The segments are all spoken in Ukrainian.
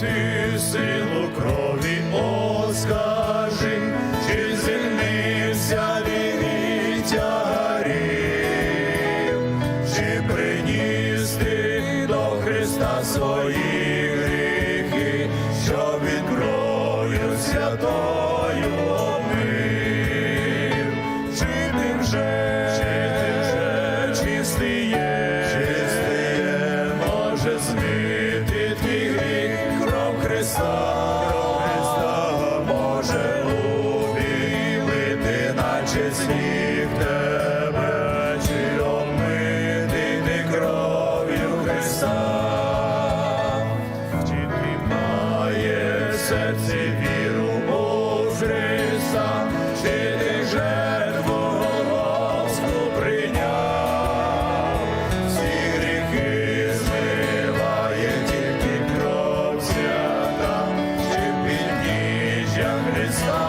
ти силу крові оскажи, чи звільнився від тягарів, чи приніс ти до Христа свої гріхи, що від кров'ю святою омив, чи ти вже, чи ти вже чистий є. Христа, Христа, Боже, любі, ти наче сніг те. Христа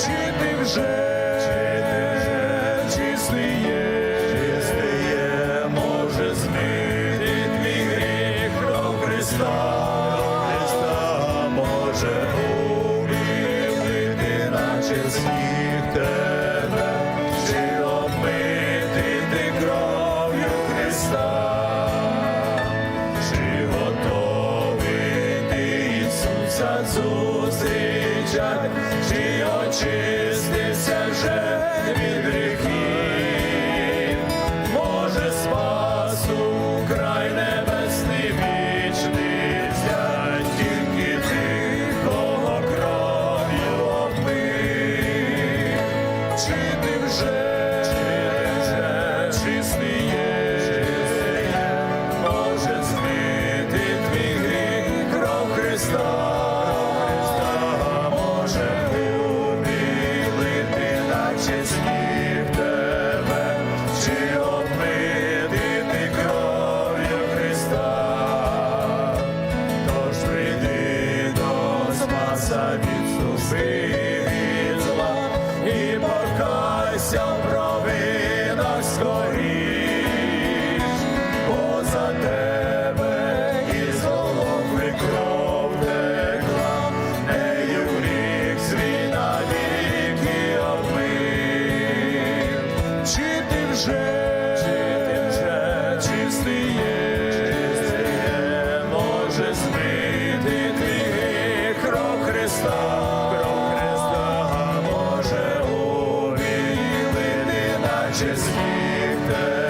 чи ти вже чистий є, чистий може змити гріх Христа, Христа може улити, наче сніг тебе. нас зустрічать, чи очистився вже від від зла і покайся в. just give the